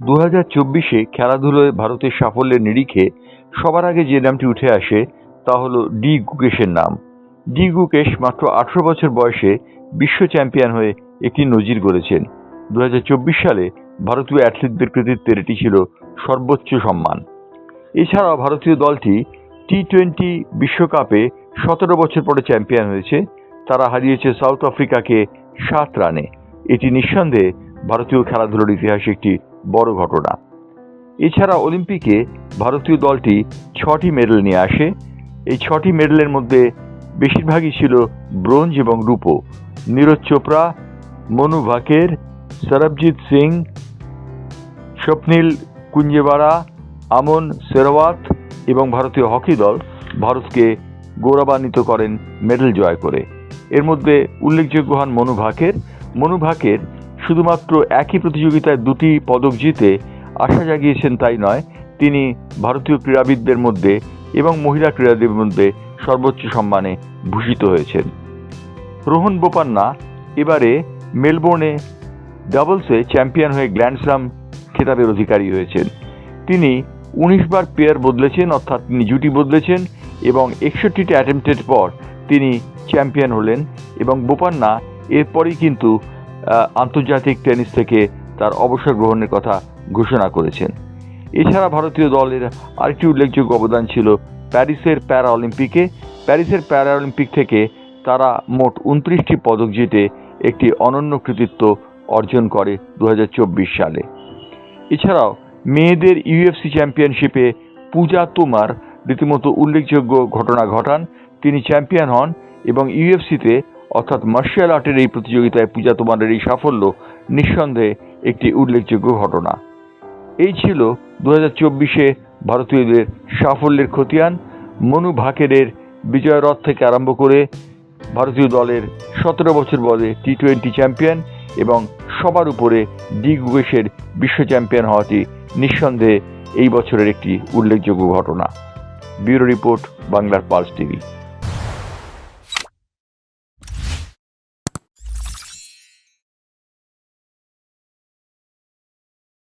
দু হাজার চব্বিশে খেলাধুলোয় ভারতের সাফল্যের নিরিখে সবার আগে যে নামটি উঠে আসে, তা হলো ডি গুকেশের নাম। ডি গুকেশ মাত্র আঠারো বছর বয়সে বিশ্ব চ্যাম্পিয়ন হয়ে একটি নজির গড়েছেন। দু সালে ভারতীয় অ্যাথলিটদের কৃতিত্বের এটি ছিল সর্বোচ্চ সম্মান। এছাড়াও ভারতীয় দলটি টি টোয়েন্টি বিশ্বকাপে সতেরো বছর পরে চ্যাম্পিয়ন হয়েছে। তারা হারিয়েছে সাউথ আফ্রিকাকে সাত রানে। এটি নিঃসন্দেহে ভারতীয় খেলাধুলোর ইতিহাসে একটি বড় ঘটনা। এছাড়া অলিম্পিকে ভারতীয় দলটি ছটি মেডেল নিয়ে আসে। এই ছটি মেডেলের মধ্যে বেশিরভাগই ছিল ব্রোঞ্জ এবং রূপো। নীরজ চোপড়া, মনু ভাকের, সরবজিৎ সিং, স্বপ্নীল কুঞ্জেবাড়া, আমন সেরওয়াত এবং ভারতীয় হকি দল ভারতকে গৌরবান্বিত করেন মেডেল জয় করে। এর মধ্যে উল্লেখযোগ্য হন মনু ভাকের। মনু ভাকের শুধুমাত্র একই প্রতিযোগিতায় দুটি পদক জিতে আশা জাগিয়েছেন তাই নয়, তিনি ভারতীয় ক্রীড়াবিদদের মধ্যে এবং মহিলা ক্রীড়াবিদদের মধ্যে সর্বোচ্চ সম্মানে ভূষিত হয়েছেন। রোহন বোপান্না এবারে মেলবোর্নে ডাবলসে চ্যাম্পিয়ন হয়ে গ্র্যান্ড স্লাম খেতাবের অধিকারী হয়েছেন। তিনি উনিশ বার পেয়ার বদলেছেন, অর্থাৎ তিনি জুটি বদলেছেন এবং একষট্টিটা অ্যাটেম্পটের পর তিনি চ্যাম্পিয়ন হলেন এবং বোপান্না এরপরই কিন্তু আন্তর্জাতিক টেনিস থেকে তার অবসর গ্রহণের কথা ঘোষণা করেছেন। এছাড়া ভারতীয় দলের আরেকটি উল্লেখযোগ্য অবদান ছিল প্যারিসের প্যারা অলিম্পিকে প্যারিসের প্যারা অলিম্পিক থেকে তারা মোট উনত্রিশটি পদক জিতে একটি অনন্য কৃতিত্ব অর্জন করে দু হাজার চব্বিশ সালে। এছাড়াও মেয়েদের ইউএফসি চ্যাম্পিয়নশিপে পূজা তোমার রীতিমতো উল্লেখযোগ্য ঘটনা ঘটান। তিনি চ্যাম্পিয়ন হন এবং ইউএফসিতে অর্থাৎ মার্শাল আর্টের এই প্রতিযোগিতায় পূজা তোমারের এই সাফল্য নিঃসন্দেহে একটি উল্লেখযোগ্য ঘটনা। এই ছিল দু হাজার চব্বিশে ভারতীয়দের সাফল্যের খতিয়ান। মনু ভাকেরের বিজয় রথ থেকে আরম্ভ করে ভারতীয় দলের সতেরো বছর বয়সে টি টোয়েন্টি চ্যাম্পিয়ন এবং সবার উপরে ডি বিশ্ব চ্যাম্পিয়ন হওয়াটি নিঃসন্দেহে এই বছরের একটি উল্লেখযোগ্য ঘটনা। ব্যুরো রিপোর্ট, বাংলার পালস টিভি।